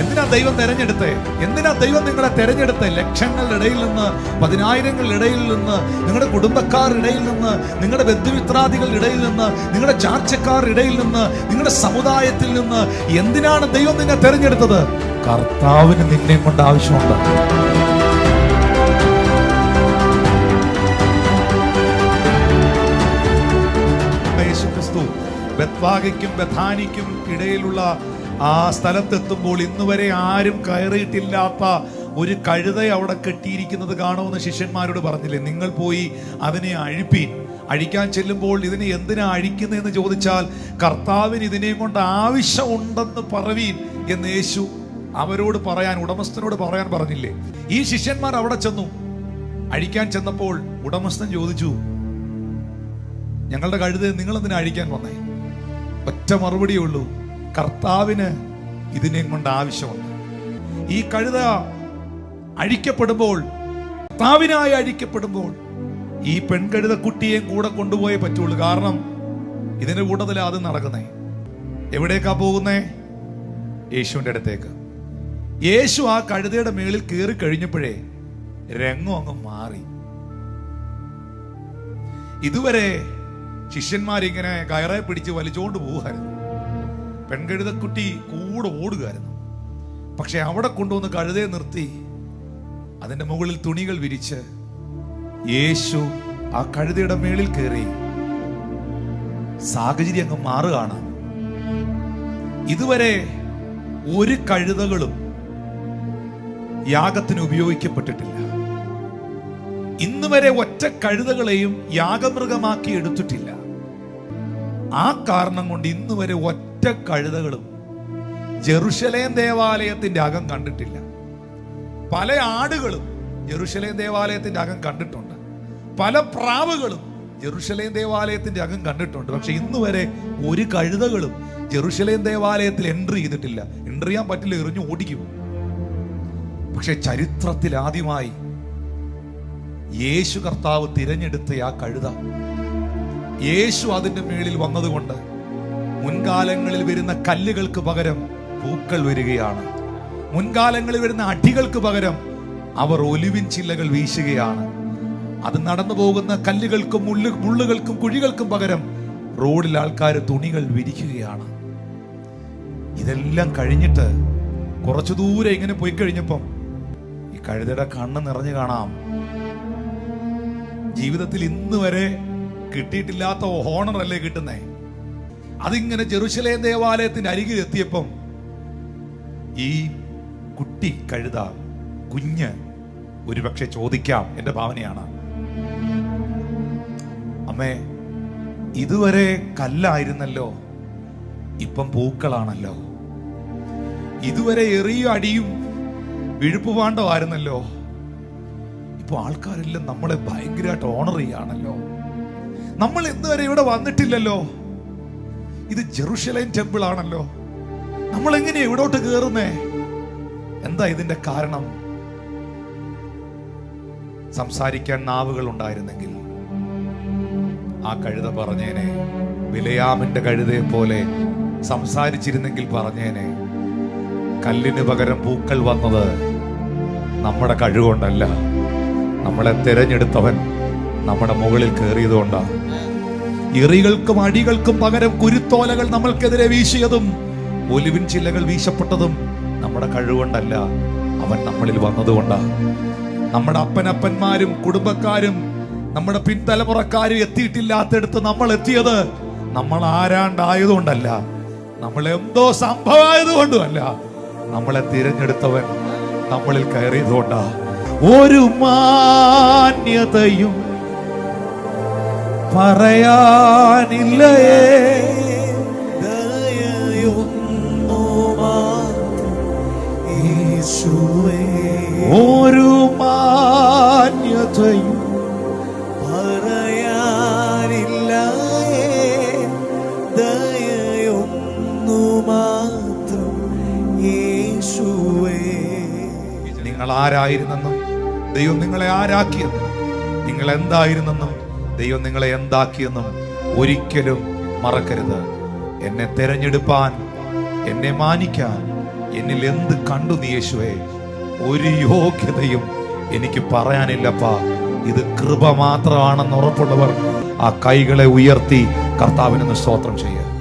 എന്തിനാ ദൈവം തെരഞ്ഞെടുത്തേ? എന്തിനാ ദൈവം നിങ്ങളെ തെരഞ്ഞെടുത്തേ? ലക്ഷങ്ങളുടെ ഇടയിൽ നിന്ന് പതിനായിരങ്ങളുടെ ഇടയിൽ നിന്ന് നിങ്ങളുടെ കുടുംബക്കാരുടെ ഇടയിൽ നിന്ന് നിങ്ങളുടെ ബന്ധുമിത്രാദികളുടെ ഇടയിൽ നിന്ന് നിങ്ങളുടെ ചാർച്ചക്കാരുടെ ഇടയിൽ നിന്ന് നിങ്ങളുടെ സമുദായത്തിൽ നിന്ന് എന്തിനാണ് ദൈവം നിന്നെ തെരഞ്ഞെടുത്തത്? കർത്താവിന് നിന്നെ കൊണ്ട് ആവശ്യമുണ്ട്. യേശു ക്രിസ്തു ബത്വാഗയ്ക്കും ബഥാനിക്കും ഇടയിലുള്ള ആ സ്ഥലത്തെത്തുമ്പോൾ ഇന്ന് വരെ ആരും കയറിയിട്ടില്ലാത്ത ഒരു കഴുത അവിടെ കെട്ടിയിരിക്കുന്നത് കാണുമെന്ന് ശിഷ്യന്മാരോട് പറഞ്ഞില്ലേ? നിങ്ങൾ പോയി അതിനെ അഴിപ്പി. അഴിക്കാൻ ചെല്ലുമ്പോൾ ഇതിനെ എന്തിനാ അഴിക്കുന്നതെന്ന് ചോദിച്ചാൽ കർത്താവിന് ഇതിനെയും കൊണ്ട് ആവശ്യമുണ്ടെന്ന് പറവീൻ എന്ന് യേശു അവരോട് പറയാൻ ഉടമസ്ഥനോട് പറയാൻ പറഞ്ഞില്ലേ? ഈ ശിഷ്യന്മാർ അവിടെ ചെന്നു. അഴിക്കാൻ ചെന്നപ്പോൾ ഉടമസ്ഥൻ ചോദിച്ചു ഞങ്ങളുടെ കഴുത നിങ്ങൾ എന്തിനാ അഴിക്കാൻ വന്നേ? ഒറ്റ മറുപടിയേ ഉള്ളൂ. കർത്താവിന് ഇതിനെയും കൊണ്ട് ആവശ്യമുണ്ട്. ഈ കഴുത അഴിക്കപ്പെടുമ്പോൾ കർത്താവിനായി അഴിക്കപ്പെടുമ്പോൾ ഈ പെൺകഴുത കുട്ടിയെയും കൂടെ കൊണ്ടുപോയേ പറ്റുള്ളൂ. കാരണം ഇതിന്റെ കൂട്ടത്തിൽ അത് നടക്കുന്നേ. എവിടേക്കാ പോകുന്നേ? യേശുവിന്റെ അടുത്തേക്ക്. യേശു ആ കഴുതയുടെ മേളിൽ കയറി കഴിഞ്ഞപ്പോഴേ രംഗം അങ്ങ് മാറി. ഇതുവരെ ശിഷ്യന്മാരിങ്ങനെ കയറെ പിടിച്ച് വലിച്ചുകൊണ്ട് പോവുമായിരുന്നു. പെൺകഴുതക്കുട്ടി കൂടെ ഓടുകയായിരുന്നു. പക്ഷെ അവിടെ കൊണ്ടുവന്ന് കഴുതയെ നിർത്തി. അതിന്റെ മുകളിൽ തുണികൾ വിരിച്ച് യേശു ആ കഴുതയുടെ മേളിൽ കയറി. സാഹചര്യം അങ്ങ് മാറുകയാണ്. ഇതുവരെ ഒരു കഴുതകളും യാഗത്തിന് ഉപയോഗിക്കപ്പെട്ടിട്ടില്ല. ഇന്ന് വരെ ഒറ്റ കഴുതകളെയും യാഗമൃഗമാക്കി എടുത്തിട്ടില്ല. ആ കാരണം കൊണ്ട് ഇന്ന് വരെ ഒറ്റ കഴുതകളും ജെറുഷലേം ദേവാലയത്തിന്റെ അകം കണ്ടിട്ടില്ല. പല ആടുകളും ജെറുഷലേം ദേവാലയത്തിന്റെ അകം കണ്ടിട്ടുണ്ട്. പല പ്രാവുകളും ജെറുഷലേം ദേവാലയത്തിന്റെ അകം കണ്ടിട്ടുണ്ട്. പക്ഷെ ഇന്ന് വരെ ഒരു കഴുതകളും ജെറുഷലേം ദേവാലയത്തിൽ എൻട്രി ചെയ്തിട്ടില്ല. എൻട്രി ചെയ്യാൻ പറ്റില്ല എറിഞ്ഞു ഓടിക്കും. പക്ഷെ ചരിത്രത്തിൽ ആദ്യമായി യേശു കർത്താവ് തിരഞ്ഞെടുത്ത ആ കഴുത. യേശു അതിന്റെ മേളിൽ വന്നതുകൊണ്ട് മുൻകാലങ്ങളിൽ വരുന്ന കല്ലുകൾക്ക് പകരം പൂക്കൾ വരികയാണ്. മുൻകാലങ്ങളിൽ വരുന്ന അടികൾക്ക് പകരം അവർ ഒലിവിൻ ചില്ലകൾ വീശുകയാണ്. അത് നടന്നു പോകുന്ന കല്ലുകൾക്കും മുള്ളു മുള്ളുകൾക്കും കുഴികൾക്കും പകരം റോഡിൽ ആൾക്കാർ തുണികൾ വിരിക്കുകയാണ്. ഇതെല്ലാം കഴിഞ്ഞിട്ട് കുറച്ചു ദൂരെ ഇങ്ങനെ പോയി കഴിഞ്ഞപ്പം ഈ കഴുതയുടെ കണ്ണ് നിറഞ്ഞു കാണാം. ജീവിതത്തിൽ ഇന്ന് വരെ കിട്ടിയിട്ടില്ലാത്ത ഹോണർ അല്ലേ കിട്ടുന്നേ? അതിങ്ങനെ ജെറുസലേം ദേവാലയത്തിന്റെ അരികിൽ എത്തിയപ്പം ഈ കുട്ടി കഴുത കുഞ്ഞ് ഒരുപക്ഷെ ചോദിക്കാം എന്റെ ഭാവനയാണ്. അമ്മേ ഇതുവരെ കല്ലായിരുന്നല്ലോ ഇപ്പം പൂക്കളാണല്ലോ. ഇതുവരെ എറിയും അടിയും വിഴുപ്പുപാണ്ടമായിരുന്നല്ലോ ഇപ്പൊ ആൾക്കാരെല്ലാം നമ്മളെ ഭയങ്കരമായിട്ട് ഓണർ ചെയ്യാണല്ലോ. നമ്മൾ ഇതുവരെ ഇവിടെ വന്നിട്ടില്ലല്ലോ. ഇത് ജെറുഷലേം ടെമ്പിൾ ആണല്ലോ. നമ്മൾ എങ്ങനെയാ ഇവിടോട്ട് കയറുന്നേ എന്താ ഇതിന്റെ കാരണം? സംസാരിക്കാൻ നാവുകൾ ഉണ്ടായിരുന്നെങ്കിൽ ആ കഴുത പറഞ്ഞേനെ വിലയാമിന്റെ കഴുതയെ പോലെ സംസാരിച്ചിരുന്നെങ്കിൽ പറഞ്ഞേനെ കല്ലിന് പകരം പൂക്കൾ വന്നത് നമ്മുടെ കഴിവുകൊണ്ടല്ല നമ്മളെ തിരഞ്ഞെടുത്തവൻ നമ്മുടെ മുകളിൽ കയറിയതുകൊണ്ടാ ഇറികൾക്കും അടികൾക്കും പകരം കുരുത്തോലകൾ നമ്മൾക്കെതിരെ വീശിയതും ഒലിവിൻ ചില്ലകൾ വീശപ്പെട്ടതും നമ്മുടെ കഴിവുകൊണ്ടല്ല. അവൻ നമ്മളിൽ വന്നതുകൊണ്ടാണ് നമ്മുടെ അപ്പനപ്പന്മാരും കുടുംബക്കാരും നമ്മുടെ പിൻതലമുറക്കാരും എത്തിയിട്ടില്ലാത്തടുത്ത് നമ്മൾ എത്തിയത് നമ്മൾ ആരാണ്ടായതുകൊണ്ടല്ല. നമ്മൾ എന്തോ സംഭവമായതുകൊണ്ടുമല്ല. നമ്മളെ തിരഞ്ഞെടുത്തവൻ നമ്മളിൽ കയറിയതുകൊണ്ടാ. ഒരു മാന്യതയും പറയാനില്ലയേ. ഒരു നിങ്ങൾ ആരായിരുന്നെന്നും ദൈവം നിങ്ങളെ ആരാക്കിയെന്നും നിങ്ങൾ എന്തായിരുന്നെന്നും ദൈവം നിങ്ങളെ എന്താക്കിയെന്നും ഒരിക്കലും മറക്കരുത്. എന്നെ തെരഞ്ഞെടുപ്പാൻ എന്നെ മാനിക്കാൻ എന്നിൽ എന്ത് കണ്ടു നീ യേശുവേ? ഒരു യോഗ്യതയും എനിക്ക് പറയാനില്ലപ്പാ. ഇത് കൃപ മാത്രമാണെന്ന് ഉറപ്പുള്ളവർ ആ കൈകളെ ഉയർത്തി കർത്താവിനൊന്ന് സ്തോത്രം ചെയ്യുക